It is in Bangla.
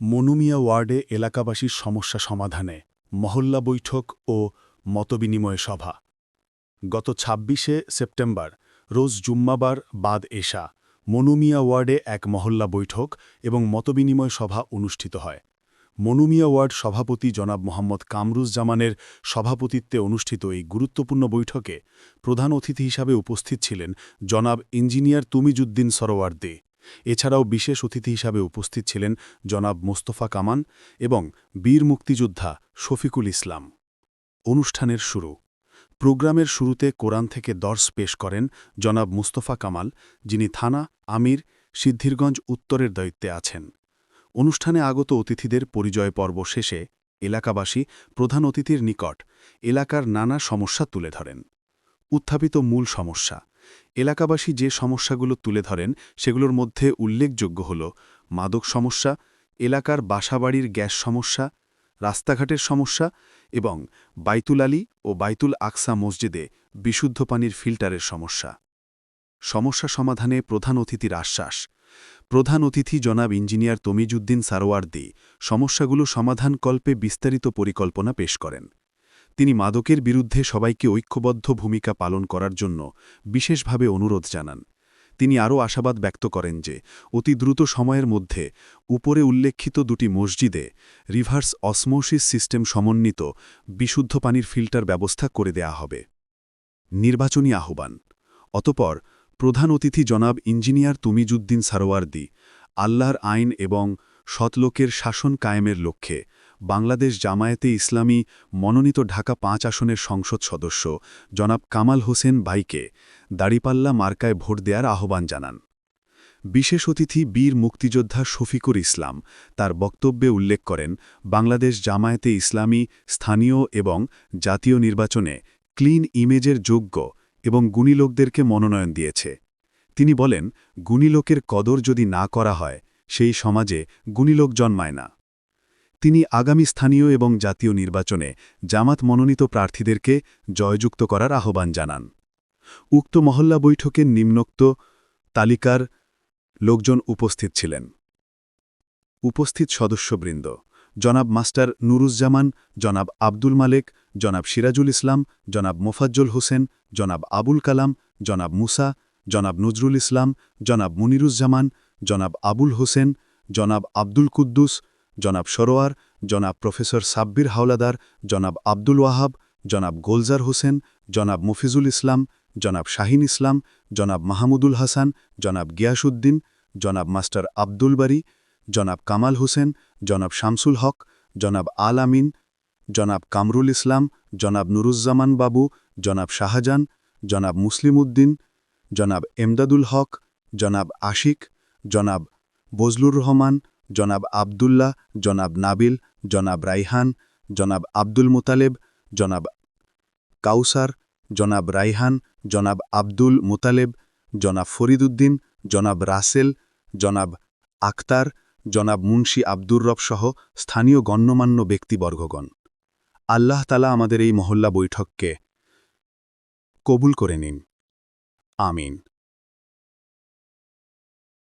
মনুমিয়া ওয়ার্ডে এলাকাবাসীর সমস্যা সমাধানে মহল্লা বৈঠক ও মতবিনিময় সভা। গত ২৬শে সেপ্টেম্বর, রোজ জুম্মাবার বাদ এশা, মনুমিয়া ওয়ার্ডে এক মহল্লা বৈঠক এবং মতবিনিময় সভা অনুষ্ঠিত হয়। মনুমিয়া ওয়ার্ড সভাপতি জনাব মোহাম্মদ কামরুজ জামানের সভাপতিত্বে অনুষ্ঠিত এই গুরুত্বপূর্ণ বৈঠকে প্রধান অতিথি হিসাবে উপস্থিত ছিলেন জনাব ইঞ্জিনিয়ার তুমিজুদ্দিন সরোয়ার দে এছাড়াও বিশেষ অতিথি হিসাবে উপস্থিত ছিলেন জনাব মোস্তফা কামান এবং বীর মুক্তিযোদ্ধা শফিকুল ইসলাম। অনুষ্ঠানের শুরু। প্রোগ্রামের শুরুতে কোরআন থেকে দর্শ পেশ করেন জনাব মুস্তফা কামাল, যিনি থানা, আমির, সিদ্ধিরগঞ্জ উত্তরের দায়িত্বে আছেন। অনুষ্ঠানে আগত অতিথিদের পরিচয় পর্ব শেষে এলাকাবাসী প্রধান অতিথির নিকট এলাকার নানা সমস্যা তুলে ধরেন। উত্থাপিত মূল সমস্যা এলাকাবাসী যে সমস্যাগুলো তুলে ধরেন, সেগুলোর মধ্যে উল্লেখযোগ্য হল মাদক সমস্যা, এলাকার বাসাবাড়ির গ্যাস সমস্যা, রাস্তাঘাটের সমস্যা এবং বাইতুল আলী ও বাইতুল আকসা মসজিদে বিশুদ্ধ পানির ফিল্টারের সমস্যা। সমস্যা সমাধানে প্রধান অতিথির আশ্বাস। প্রধান অতিথি জনাব ইঞ্জিনিয়ার তমিজুদ্দিন সারোয়ার্দি সমস্যাগুলো সমাধানকল্পে বিস্তারিত পরিকল্পনা পেশ করেন। তিনি মাদকের বিরুদ্ধে সবাইকে ঐক্যবদ্ধ ভূমিকা পালন করার জন্য বিশেষভাবে অনুরোধ জানান। তিনি আরও আশাবাদ ব্যক্ত করেন যে, অতি দ্রুত সময়ের মধ্যে উপরে উল্লেখিত দুটি মসজিদে রিভার্স অসমোসিস সিস্টেম সমন্বিত বিশুদ্ধ পানির ফিল্টার ব্যবস্থা করে দেয়া হবে। নির্বাচনী আহ্বান। অতপর প্রধান অতিথি জনাব ইঞ্জিনিয়ার তুমিজুদ্দিন সারোয়ার্দি আল্লাহর আইন এবং সৎলোকের শাসন কায়েমের লক্ষ্যে বাংলাদেশ জামায়াতে ইসলামী মনোনীত ঢাকা পাঁচ আসনের সংসদ সদস্য জনাব কামাল হোসেন ভাইকে দাড়িপাল্লা মার্কায় ভোট দেওয়ার আহ্বান জানান। বিশেষ অতিথি বীর মুক্তিযোদ্ধা শফিকুর ইসলাম তার বক্তব্যে উল্লেখ করেন, বাংলাদেশ জামায়াতে ইসলামী স্থানীয় এবং জাতীয় নির্বাচনে ক্লিন ইমেজের যোগ্য এবং গুণী লোকদেরকে মনোনয়ন দিয়েছে। তিনি বলেন, গুণী লোকের কদর যদি না করা হয়, সেই সমাজে গুণী লোক জন্মায় না। তিনি আগামী স্থানীয় এবং জাতীয় নির্বাচনে জামাত মনোনীত প্রার্থীদেরকে জয়যুক্ত করার আহ্বান জানান। উক্ত মহল্লা বৈঠকের নিম্নোক্ত তালিকার লোকজন উপস্থিত ছিলেন। উপস্থিত সদস্যবৃন্দ, জনাব মাস্টার নুরুজ্জামান, জনাব আব্দুল মালেক, জনাব সিরাজুল ইসলাম, জনাব মোফাজ্জল হোসেন, জনাব আবুল কালাম, জনাব মুসা, জনাব নজরুল ইসলাম, জনাব মুনিরুজ্জামান, জনাব আবুল হোসেন, জনাব আব্দুল কুদ্দুস জনাব সরোয়ার, জনাব প্রফেসর সাব্বির হাওলাদার, জনাব আব্দুল ওয়াহাব, জনাব গোলজার হোসেন, জনাব মুফিজুল ইসলাম, জনাব শাহিন ইসলাম, জনাব মাহমুদুল হাসান, জনাব গিয়াসুদ্দিন জনাব মাস্টার আব্দুল বারি, জনাব কামাল হোসেন, জনাব শামসুল হক, জনাব আল আমিন, জনাব কামরুল ইসলাম, জনাব নুরুজ্জামান বাবু, জনাব শাহজান জনাব মুসলিম উদ্দিন জনাব এমদাদুল হক, জনাব আশিক, জনাব বজলুর রহমান জনাব আবদুল্লাহ, জনাব নাবিল, জনাব রাইহান, জনাব আব্দুল মুতালেব, জনাব কাউসার, জনাব রাইহান, জনাব আব্দুল মুতালেব, জনাব ফরিদুদ্দিন জনাব রাসেল, জনাব আক্তার জনাব মুন্সি আব্দুর রব সহ স্থানীয় গণ্যমান্য ব্যক্তিবর্গগণ। আল্লাহ তালা আমাদের এই মহল্লা বৈঠককে কবুল করে নিন। আমিন।